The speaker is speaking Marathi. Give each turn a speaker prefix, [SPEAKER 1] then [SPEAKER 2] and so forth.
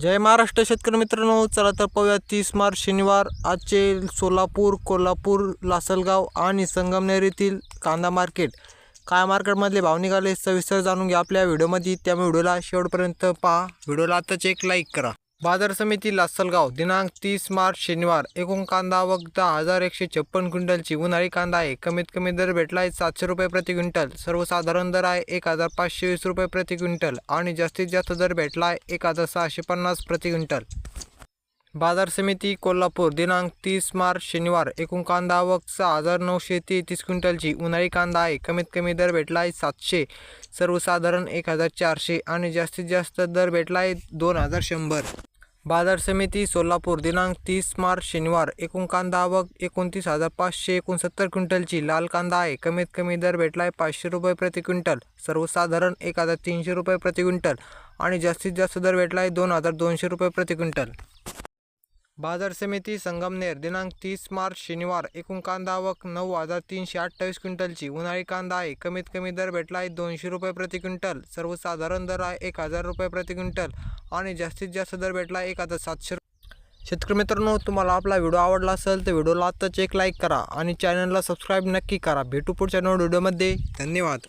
[SPEAKER 1] जय महाराष्ट्र शेतकरी मित्रांनो चला तर पाहूया तीस मार्च शनिवार आजचे सोलापूर कोल्हापूर लासलगाव आणि संगमनेर येथील कांदा मार्केट. काय मार्केटमधले भाव निघाले सविस्तर जाणून घ्या आपल्या व्हिडिओमध्ये. त्यामुळे व्हिडिओला शेवटपर्यंत पहा. व्हिडिओला आताच एक लाईक करा. बाजार समिती लासलगाव दिनांक तीस मार्च शनिवार. एकूण कांदा आवक दहा हजार एकशे छप्पन क्विंटलची उन्हाळी कांदा आहे. कमीत कमी दर भेटला आहे सातशे रुपये प्रति क्विंटल. सर्वसाधारण दर आहे एक हजार पाचशे वीस रुपये प्रति क्विंटल आणि जास्तीत जास्त दर भेटला आहे एक हजार सहाशे पन्नास प्रति क्विंटल. बाजार समिती कोल्हापूर दिनांक तीस मार्च शनिवार. एकूण कांदा आवक सहा हजार नऊशे तेहतीस क्विंटलची उन्हाळी कांदा आहे. कमीत कमी दर भेटला आहे सातशे. सर्वसाधारण एक हजार चारशे आणि जास्तीत जास्त दर भेटला आहे दोन हजार शंभर. बाजार समिती सोलापूर दिनांक तीस मार्च शनिवार. एकूण कांदा आवक एकोणतीस हजार पाचशे एकोणसत्तर क्विंटलची लाल कांदा आहे. कमीत कमी दर भेटला आहे पाचशे रुपये प्रति क्विंटल. सर्वसाधारण एक हजार तीनशे रुपये प्रति क्विंटल आणि जास्तीत जास्त दर भेटला आहे दोन हजार दोनशे रुपये प्रति क्विंटल. बाजार समिती संगमनेर दिनांक तीस मार्च शनिवार एकूण कांदा आवक नऊ हजार तीनशे अठ्ठावीस क्विंटलची. उन्हाळी कांदा आहे. कमीत कमी दर भेटला आहे दोनशे रुपये प्रति क्विंटल. सर्वसाधारण दर आहे एक हजार रुपये प्रति क्विंटल आणि जास्तीत जास्त दर भेटला आहे एक हजार सातशे शेतकरी मित्रांनो तुम्हाला आपला व्हिडिओ आवडला असेल तर व्हिडिओला आत्ताच एक लाईक करा आणि चॅनलला सबस्क्राईब नक्की करा. भेटू पुढच्या नवीन व्हिडिओमध्ये. धन्यवाद.